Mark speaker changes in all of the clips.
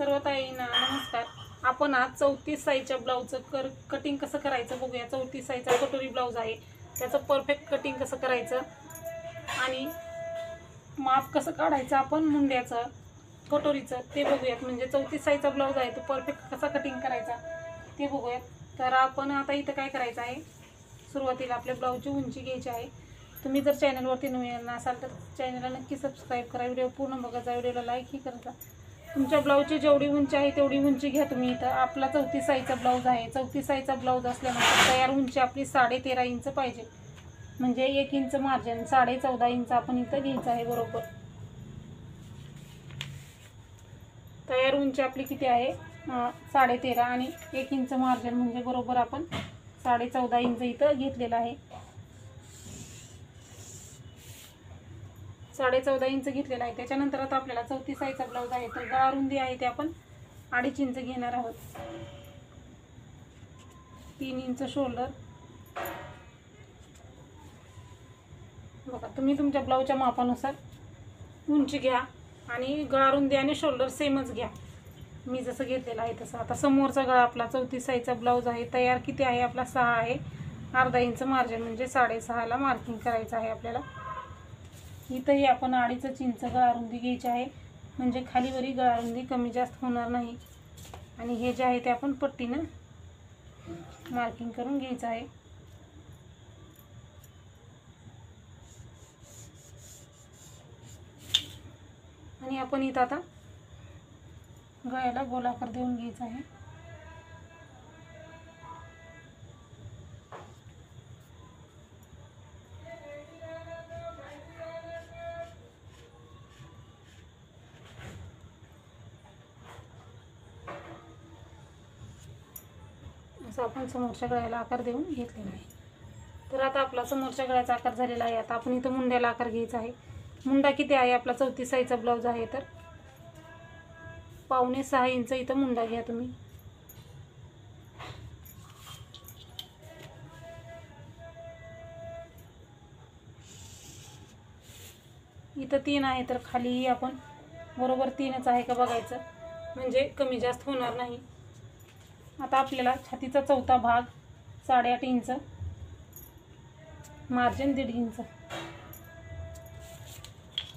Speaker 1: सर्व ताईंना नमस्कार. आपण आज चौतीस साईजच्या ब्लाऊजचं कर कटिंग कसं करायचं बघूया. चौतीस साईजचा कटोरी ब्लाऊज आहे. त्याचं परफेक्ट कटिंग कसं करायचं? आणि माप कसं काढायचं आपण? मुंड्याचं कटोरीचं ते बघूयात. म्हणजे चौतीस साईजचा ब्लाऊज आहे तो परफेक्ट कसा कटिंग करायचा? ते बघूयात. तर आपण आता इथं काय करायचं आहे? सुरुवातीला आपल्या ब्लाऊजची उंची घ्यायची आहे. तुम्ही जर चॅनलवरती नवीन असाल तर चॅनलला नक्की सबस्क्राईब करा. व्हिडिओ पूर्ण बघायचा व्हिडिओला लाईकही करायचा तुमच्या ब्लाऊजची जेवढी उंची आहे तेवढी उंची घ्या तुम्ही इथं. आपला चौतीस साईजचा ब्लाऊज आहे. चौतीस साईजचा ब्लाऊज असल्यानंतर तयार उंची आपली साडे तेरा इंच पाहिजे. म्हणजे एक इंच मार्जिन साडे चौदा इंच आपण इथं घ्यायचं आहे बरोबर. तयार उंची आपली किती आहे? साडे तेरा आणि एक इंच मार्जिन म्हणजे बरोबर आपण साडे चौदा इंच इथं घेतलेलं आहे. साडे चौदा इंच घेतलेला आहे. त्याच्यानंतर आता आपल्याला चौतीस साईजचा ब्लाऊज आहे. तर गळा रुंदी आहे ते आपण अडीच इंच घेणार आहोत. तीन इंच शोल्डर. बघा तुम्ही तुमच्या ब्लाऊजच्या मापानुसार उंची घ्या आणि गळा रुंदी आणि शोल्डर सेमच घ्या. मी जसं घेतलेलं आहे तसं. आता समोरचा गळा आपला चौतीस साईजचा ब्लाऊज आहे. तयार किती आहे? आपला सहा आहे. अर्धा इंच मार्जिन म्हणजे साडेसहाला मार्किंग करायचं आहे आपल्याला. इथंही आपण अडीचं चिंच गळारुंदी घ्यायची आहे. म्हणजे खालीवरी गळारुंदी कमी जास्त होणार नाही. आणि हे जे आहे ते आपण पट्टीनं मार्किंग करून घ्यायचं आहे. आणि आपण इथं आता गळ्याला गोलाकार देऊन घ्यायचा आहे. समोरच्या गळ्याला आकार देऊन घेतलेला आहे. तर आता आपला समोरच्या गळ्याचा आकार झालेला आहे. आता आपण इथं मुंड्याला आकार घ्यायचा आहे. मुंडा किती आहे? आपला चौतीस साईजचा ब्लाऊज आहे तर. पावणे सहा इंच इथं मुंडा घ्या तुम्ही. इथं तीन आहे तर खालीही आपण बरोबर तीनच आहे का बघायचं. म्हणजे कमी जास्त होणार नाही. आता आपल्याला छातीचा चौथा भाग साडेआठ इंच मार्जिन दीड इंच.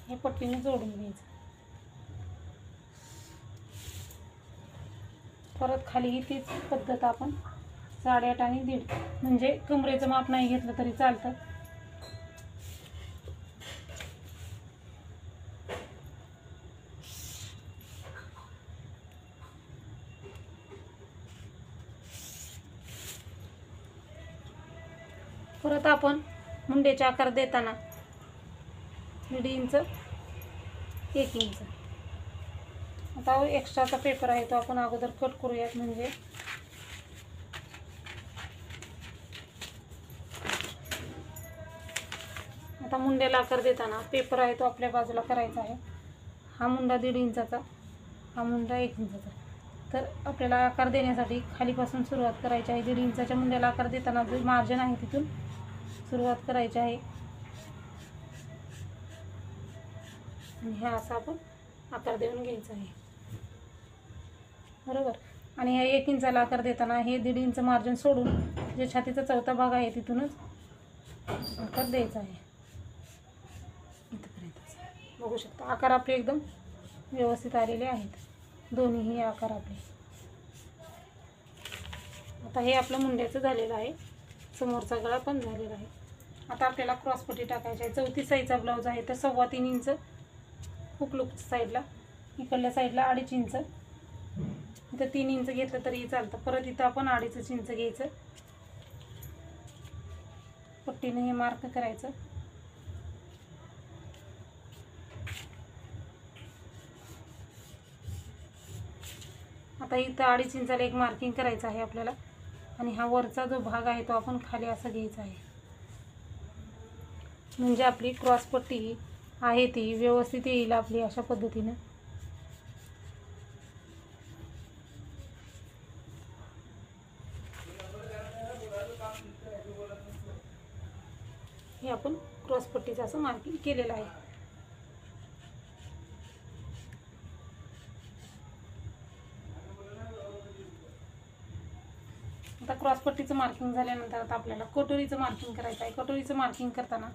Speaker 1: हे पट्टीने जोडून घ्यायचं. परत खालीही तीच पद्धत आपण साडेआठ आणि दीड. म्हणजे कमरेचं माप नाही घेतलं तरी चालतं परत आपण मुंड्याचे आकार देताना. दीड इंच एक इंच. आता एक्स्ट्राचा पेपर आहे तो आपण अगोदर कट करूयात म्हणजे. आता मुंड्याला आकार देताना पेपर आहे तो आपल्या बाजूला करायचा आहे. हा मुंडा दीड इंचाचा हा मुंडा एक इंचाचा. तर आपल्याला आकार देण्यासाठी खालीपासून सुरुवात करायची आहे. दीड इंचाच्या मुंड्याला आकार देताना जो मार्जिन आहे तिथून सुरुवात करायची आहे. आणि ह्या असा आपण आकार देऊन घ्यायचा आहे. बरोबर? आणि ह्या एक इंचाला आकार देताना हे दीड इंच मार्जिन सोडून जे छातीचा चौथा भाग आहे तिथूनच आकार द्यायचा आहे. इथपर्यंत बघू शकता आकार आपले एकदम व्यवस्थित आलेले आहेत. दोन्हीही आकार आपले. आता हे आपलं मुंड्याचं झालेलं आहे. समोरचा गळा पण झालेला आहे. आता आपल्याला क्रॉसपट्टी टाकायची आहे. चौथी साईजचा ब्लाऊज आहे. तर सव्वा तीन इंच हुकलूक साईडला इकडल्या साईडला अडीच इंच इथं तीन इंच घेतलं तरी चालतं. परत इथं आपण अडीच इंच घ्यायचं. पट्टीने हे मार्क करायचं. आता इथं अडीच इंचाला एक मार्किंग करायचं आहे आपल्याला. आणि हा वरचा जो भाग आहे तो आपण खाली असा घ्यायचा आहे. म्हणजे आपली क्रॉसपट्टी ही आहे ती व्यवस्थित येईल आपली अशा पद्धतीनं. हे आपण क्रॉसपट्टीचं असं मार्किंग केलेलं आहे. क्रॉसपट्टीचं मार्किंग झाल्यानंतर आता आपल्याला कटोरीचं मार्किंग करायचं आहे. कटोरीचं मार्किंग करताना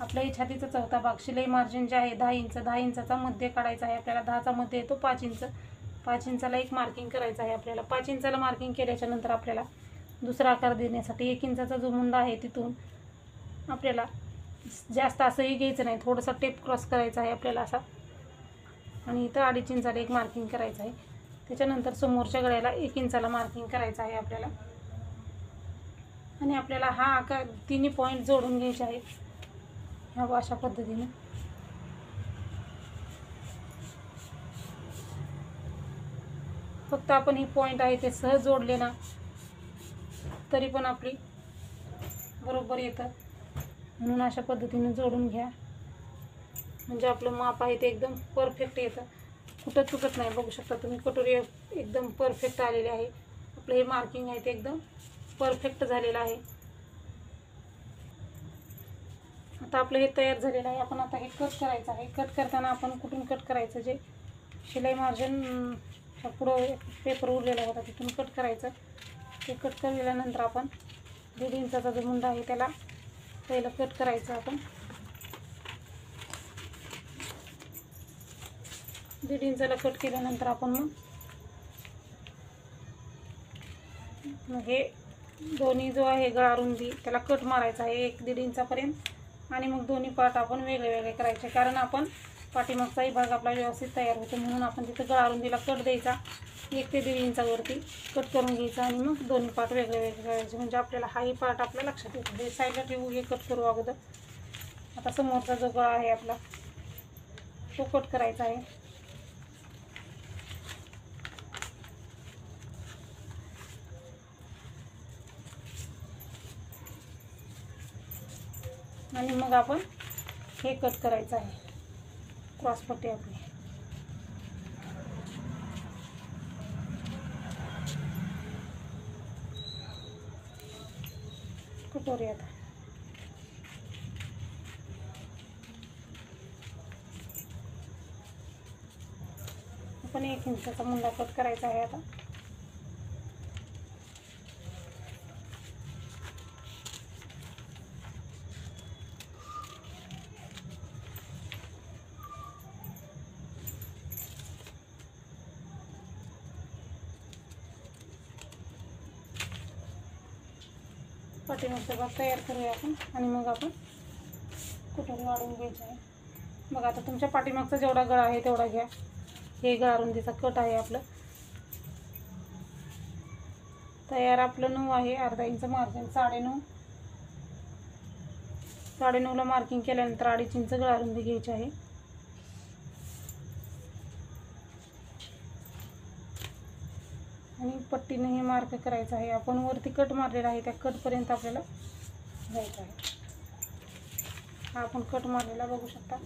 Speaker 1: आपल्या छातीचा चौथा भाग शिलाई मार्जिन जे आहे दहा इंच दहा इंचाचा मध्य काढायचा आहे आपल्याला. दहाचा मध्ये येतो पाच इंच. पाच इंचाला एक मार्किंग करायचं आहे आपल्याला. पाच इंचाला मार्किंग केल्याच्यानंतर आपल्याला दुसरा आकार देण्यासाठी एक इंचाचा जो मुंडा आहे तिथून आपल्याला जास्त असंही घ्यायचं नाही. थोडंसं टेप क्रॉस करायचा आहे आपल्याला असा. आणि इथं अडीच इंचाला एक मार्किंग करायचं आहे. त्याच्यानंतर समोरच्या गळ्याला एक इंचाला मार्किंग करायचं आहे आपल्याला. आणि आपल्याला हा आकार तिन्ही पॉईंट जोडून घ्यायचे आहेत. ह्या अशा पद्धतीने. फक्त आपण ही पॉईंट आहे ते सहज जोडले ना तरी पण आपली बरोबर येतं म्हणून अशा पद्धतीने जोडून घ्या. म्हणजे आपलं माप आहे ते एकदम परफेक्ट येतं. कुठं चुकत नाही बघू शकता तुम्ही. कटोरी एकदम परफेक्ट आलेले आहे. आपलं हे मार्किंग आहे ते एकदम परफेक्ट झालेलं आहे. आता आपलं हे तयार झालेलं आहे. आपण आता हे कट करायचं आहे. कट करताना आपण कुठून कट करायचं? जे शिलाई मार्जिन पुढं पेपर उरलेला होता तिथून कट करायचं. ते कट केल्यानंतर आपण दीड इंचाचा जो मुंडा आहे त्याला पहिलं कट करायचं आपण. दीड इंचाला कट केल्यानंतर आपण मग हे दोन्ही जो आहे गळा रुंदी त्याला कट मारायचा आहे एक दीड इंचापर्यंत. आणि मग दोन्ही पार्ट आपण वेगळे वेगळे करायचे कारण आपण पाठीमागचाही भाग आपला व्यवस्थित तयार होतो म्हणून आपण तिथं गळा रुंदीला कट द्यायचा एक ते दीड इंचावरती कट करून घ्यायचा आणि मग दोन्ही पार्ट वेगळे वेगळे करायचे. म्हणजे आपल्याला हाही पार्ट आपल्या लक्षात येतो. म्हणजे हे साईडला ठेवू हे कट करू अगोदर. आता समोरचा जो गळा आहे आपला तो कट करायचा आहे. आणि मग आपण हे कट करायचं आहे. क्रॉसपट्टी आपली. कटोरी आता? आपण एक इंचाचा मुंडा कट करायचा आहे आता. पाठीमागचा भाग तयार करूया आपण. आणि मग आपण कुठून गाळून घ्यायचं आहे. मग आता तुमच्या पाठीमागचा जेवढा गळा आहे तेवढा घ्या. हे गळारुंदीचा कट आहे आपलं. तयार आपलं नऊ आहे. अर्धा इंच मार्जिन साडेनऊ साडेनऊला मार्किंग केल्यानंतर अडीच इंच गळारुंदी घ्यायची आहे. आणि पट्टीने हे मार्क करायचं आहे. आपण वरती कट मारलेला आहे. त्या कटपर्यंत आपल्याला जायचं आहे. हा आपण कट मारलेला बघू शकता.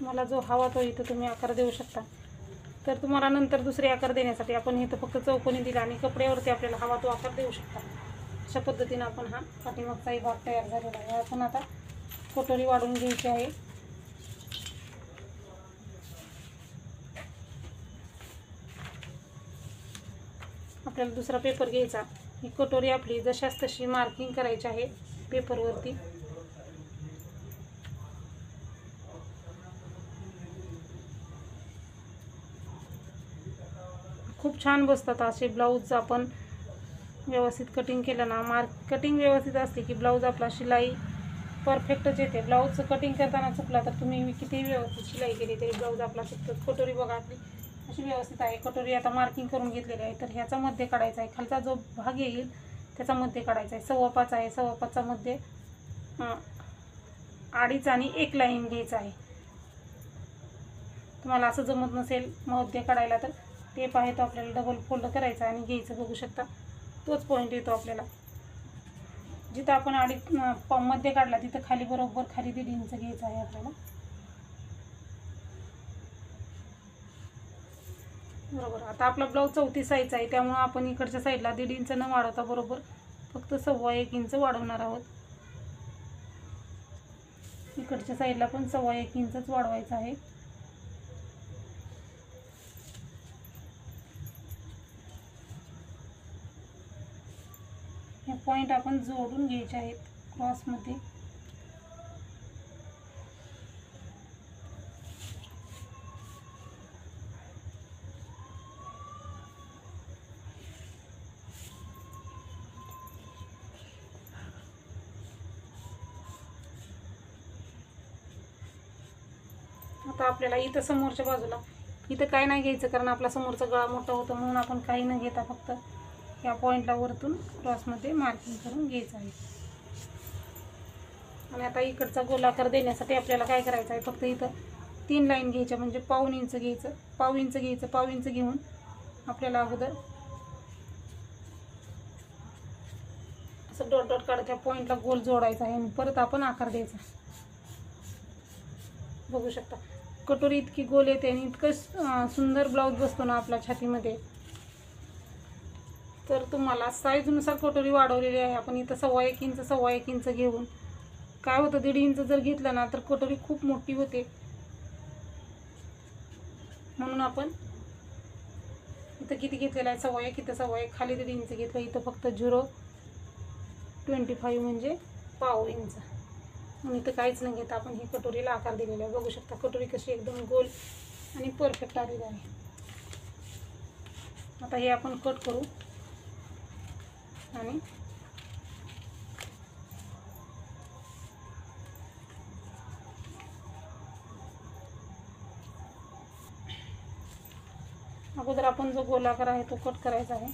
Speaker 1: मला जो हवा तो इथं तुम्ही आकार देऊ शकता. तर तुम्हाला नंतर दुसरे आकार देण्यासाठी आपण इथं फक्त चौकोनी दिला आणि कपड्यावरती आपल्याला हवा तो आकार देऊ शकता. अशा पद्धतीनं आपण हा पाठीमागचाही भाग तयार झालेला आहे. आपण आता कटोरी वाढून घ्यायची आहे. आपल्याला दुसरा पेपर घ्यायचा. ही कटोरी आपली जशाच तशी मार्किंग करायची आहे पेपरवरती खूप छान बसतात असे ब्लाऊज आपण. व्यवस्थित कटिंग केलं ना मार्क कटिंग व्यवस्थित असते की ब्लाऊज आपला शिलाई परफेक्टच येते. ब्लाऊजचं कटिंग करताना चुकला तर तुम्ही कितीही व्यवस्थित शिलाई केली तरी ब्लाऊज आपला चुकतो कटोरी बघा आपली. अशी व्यवस्थित आहे. कटोरी आता मार्किंग करून घेतलेली आहे. तर ह्याचा मध्ये काढायचा आहे. खालचा जो भाग येईल त्याचा मध्ये काढायचा आहे. सव्वा पाच आहे. सव्वा पाचचा मध्ये अडीच आणि एक लाईन घ्यायचा आहे. तुम्हाला असं जमत नसेल मध्ये काढायला तर टेप आहे तो आपल्याला डबल फोल्ड करायचा आणि घ्यायचं बघू शकता. तोच पॉईंट येतो आपल्याला. जिथं आपण अडीच अं, मध्ये काढला तिथं खाली बरोबर खाली दीड इंच घ्यायचं आहे आपल्याला. बरोबर. आता आपला ब्लाऊज चौथी साईज आहे त्यामुळं आपण इकडच्या साईडला दीड इंच न वाढवता बरोबर फक्त सव्वा एक इंच वाढवणार आहोत. इकडच्या साईडला पण सव्वा एक इंचच वाढवायचं आहे. हे पॉईंट आपण जोडून घ्यायचे आहेत क्रॉसमध्ये आता आपल्याला इथं समोरच्या बाजूला. इथं काय नाही घ्यायचं कारण आपला समोरचा गळा मोठा होतो म्हणून आपण काही न घेता फक्त या पॉईंटला वरतून क्रॉसमध्ये मार्किंग करून घ्यायचं आहे. आणि आता इकडचा गोलाकार देण्यासाठी आपल्याला काय करायचं आहे? फक्त इथं तीन लाईन घ्यायच्या म्हणजे पाऊन इंच घ्यायचं पाव इंच घ्यायचं पाव इंच घेऊन आपल्याला अगोदर असं डॉट डॉट काढत त्या पॉईंटला गोल जोडायचा आहे आणि परत आपण आकार द्यायचा. बघू शकता. कटोरी इतकी गोल येते आणि इतकं सुंदर ब्लाऊज बसतो ना आपल्या छातीमध्ये. तर तुम्हाला साईजनुसार कटोरी वाढवलेली आहे. आपण इथं सव्वा एक इंच सव्वा एक इंच घेऊन. काय होतं दीड इंच जर घेतलं ना तर कटोरी खूप मोठी होते. म्हणून आपण इथं किती घेतलेलं आहे? सव्वा एक इथं सव्वा एक. खाली दीड इंच घेतलं इथं फक्त झिरो ट्वेंटी फाईव्ह म्हणजे पाव इंच. आणि इथं काहीच नाही घेत आपण ही कटोरीला आकार दिलेला आहे. बघू शकता कटोरी कशी एकदम गोल आणि परफेक्ट आलेली आहे. आता हे आपण कट करू. आणि अगोदर आपण जो गोलाकार आहे तो कट करायचा आहे.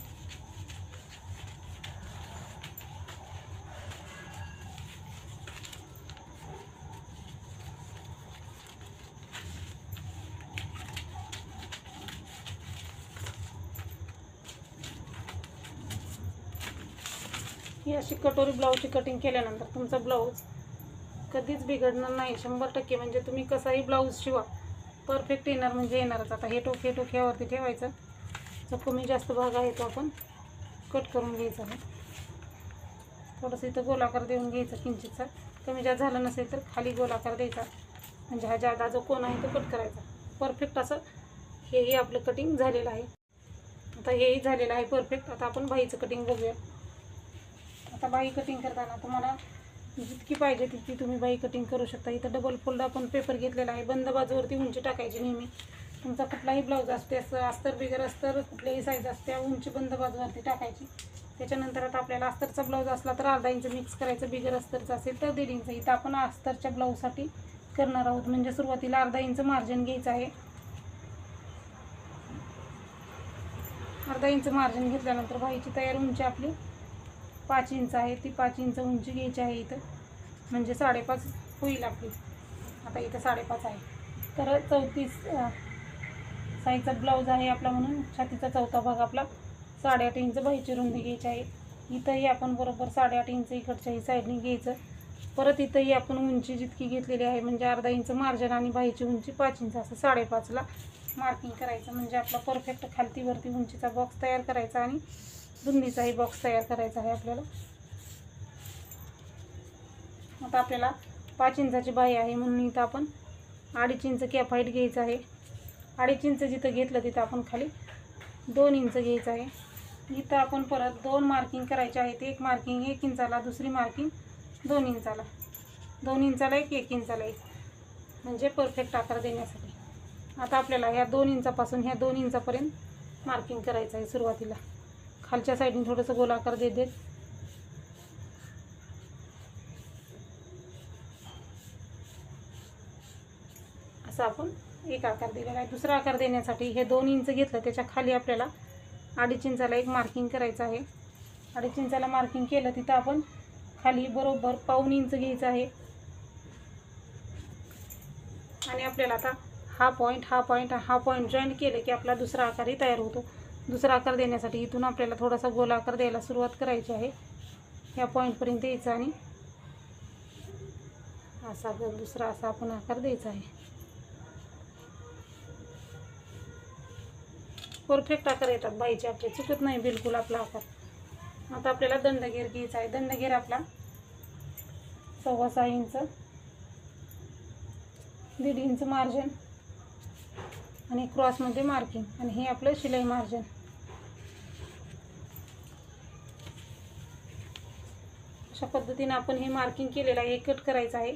Speaker 1: ही अशी कटोरी ब्लाऊजची कटिंग केल्यानंतर तुमचा ब्लाऊज कधीच बिघडणार नाही. शंभर टक्के म्हणजे तुम्ही कसाही ब्लाऊज शिवा. परफेक्ट येणार म्हणजे येणारच. आता हे टोक हे टोक ठेवायचं. जो कमी जास्त भाग आहे तो आपण कट करून घ्यायचा आहे. थोडंसं इथं गोलाकार देऊन घ्यायचा किंचितचा कमी जास्त झालं नसेल तर खाली गोलाकार द्यायचा. म्हणजे हा जादा जो कोण आहे तो कट करायचा. परफेक्ट असं हेही आपलं कटिंग झालेलं आहे. आता हेही झालेलं आहे परफेक्ट आता आपण बाईचं कटिंग बघूया. आता बाई कटिंग करताना तुम्हाला जितकी पाहिजे तितकी तुम्ही बाई कटिंग करू शकता. इथं डबल फोल्ड आपण पेपर घेतलेला आहे. बंद बाजूवरती उंची टाकायची नेहमी. तुमचा कुठलाही ब्लाऊज असते असं अस्तर बिगर अस्तर कुठल्याही साईज असते उंची बंद बाजूवरती टाकायची. त्याच्यानंतर आता आपल्याला अस्तरचा ब्लाऊज असला तर अर्धा इंच मिक्स करायचं. बिगर अस्तरचं असेल तर दीड इंच इथं आपण अस्तरच्या ब्लाऊजसाठी करणार आहोत. म्हणजे सुरुवातीला अर्धा इंच मार्जिन घ्यायचं आहे. अर्धा इंच मार्जिन घेतल्यानंतर बाईची तयार उंची आपली पाच इंच आहे ती पाच इंच उंची घ्यायची आहे इथं. म्हणजे साडेपाच होईल आपली. आता इथं साडेपाच आहे. तर चौतीस साईजचा ब्लाऊज आहे आपला म्हणून छातीचा चौथा भाग आपला साडेआठ इंच भाईची रुंदी घ्यायची आहे. इथंही आपण बरोबर साडेआठ इंच इकडच्याही साईडने घ्यायचं. परत इथंही आपण उंची जितकी घेतलेली आहे म्हणजे अर्धा इंच मार्जन आणि भाईची उंची पाच इंच असं साडेपाचला मार्किंग करायचं. म्हणजे आपला परफेक्ट खालतीवरती उंचीचा बॉक्स तयार करायचा आणि रुंदीचाही बॉक्स तयार करायचा आहे आपल्याला. आता आपल्याला पाच इंचाची बाई आहे म्हणून इथं आपण अडीच इंच कॅप हाईट घ्यायचं आहे. अडीच इंच जिथं घेतलं तिथं आपण खाली दोन इंच घ्यायचं आहे. इथं आपण परत दोन मार्किंग करायचे आहेत. एक मार्किंग एक इंचाला दुसरी मार्किंग दोन इंचाला. दोन इंचाला एक एक इंचाला एक. म्हणजे परफेक्ट आकार देण्यासाठी. आता आपल्याला ह्या दोन इंचापासून ह्या दोन इंचापर्यंत मार्किंग करायचं आहे सुरुवातीला. खालच्या साईडने थोडंसं गोलाकार देत देत. असं आपण एक आकार दिलेला आहे. दुसरा आकार देण्यासाठी हे दोन इंच घेतलं त्याच्याखाली आपल्याला अडीच इंचाला एक मार्किंग करायचं आहे. अडीच इंचाला मार्किंग केलं तिथं आपण खाली बरोबर पाऊन इंच घ्यायचं आहे. आणि आपल्याला आता हा पॉईंट हा पॉईंट हा पॉईंट जॉईन केले की आपला दुसरा आकारही तयार होतो. दुसरा आकार देण्यासाठी इथून आपल्याला थोडासा गोल आकार द्यायला सुरुवात करायची आहे. ह्या पॉईंटपर्यंत यायचं आणि असा ग- दुसरा असा आपण आकार द्यायचा आहे. परफेक्ट आकार येतात बाईचे आपले चुकत नाही बिलकुल आपला आकार. आता आपल्याला दंडगेर घ्यायचा आहे. दंडगेर आपला सव्वा सहा इंच दीड इंच मार्जिन आणि क्रॉसमध्ये मार्किंग आणि हे आपलं शिलाई मार्जिन अशा पद्धतीने आपण हे मार्किंग केलेलं आहे हे कट करायचं आहे.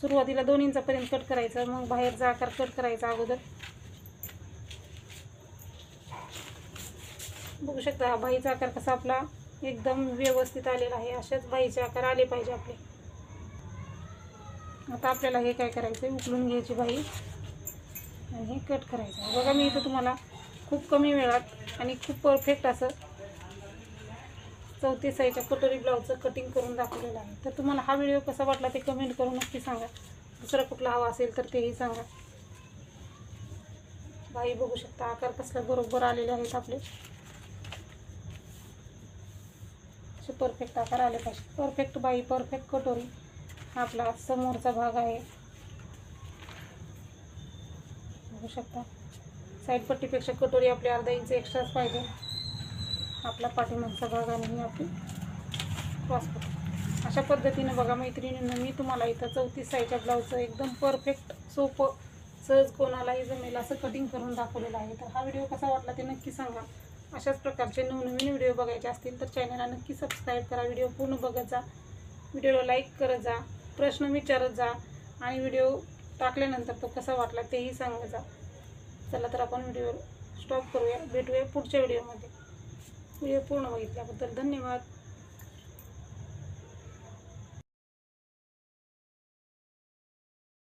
Speaker 1: सुरुवातीला दोन इंचापर्यंत कट करायचं मग बाहेरचा आकार कट करायचा अगोदर. बघू शकता हा बाईचा आकार कसा आपला एकदम व्यवस्थित आलेला आहे. असेच बाईचे आकार आले पाहिजे आपले. आता आपल्याला हे काय करायचं आहे उकलून घ्यायची बाई. आणि हे कट करायचं आहे. बघा मी इथं तुम्हाला खूप कमी वेळात आणि खूप परफेक्ट असं चौतीस साईजच्या कटोरी ब्लाऊजचं कटिंग करून दाखवलेलं आहे. तर तुम्हाला हा व्हिडिओ कसा वाटला ते कमेंट करून नक्की सांगा. दुसरा कुठला हवा असेल तर तेही सांगा. बाई बघू शकता आकार कसला बरोबर आलेले आहेत आपले. असे परफेक्ट आकार आले पाहिजे. परफेक्ट बाई परफेक्ट कटोरी. हा आपला समोरचा भाग आहे. बघू शकता. साईड पट्टीपेक्षा कटोरी आपली अर्धा इंच एक्स्ट्राच पाहिजे. आपला पाठीमागचा भाग आणि ही आपली क्रॉस पट्टी. अशा पद्धतीनं बघा मैत्रिणींना मी तुम्हाला इथं चौतीस साईजच्या ब्लाऊजचं एकदम परफेक्ट सोपं सहज कोणालाही जमेल असं कटिंग करून दाखवलेलं आहे. तर हा व्हिडिओ कसा वाटला ते नक्की सांगा. अशाच प्रकारचे नवनवीन व्हिडिओ बघायचे असतील तर चॅनलला नक्की सबस्क्राईब करा. व्हिडिओ पूर्ण बघत जा. व्हिडिओला लाईक करत जा. प्रश्न विचारत जा. आणि व्हिडिओ टाकल्यानंतर तो कसा वाटला तेही सांगत जा. चला तर आपण व्हिडिओ स्टॉप करूया. भेटूया पुढच्या व्हिडिओमध्ये. व्हिडिओ पूर्ण बघितल्याबद्दल धन्यवाद.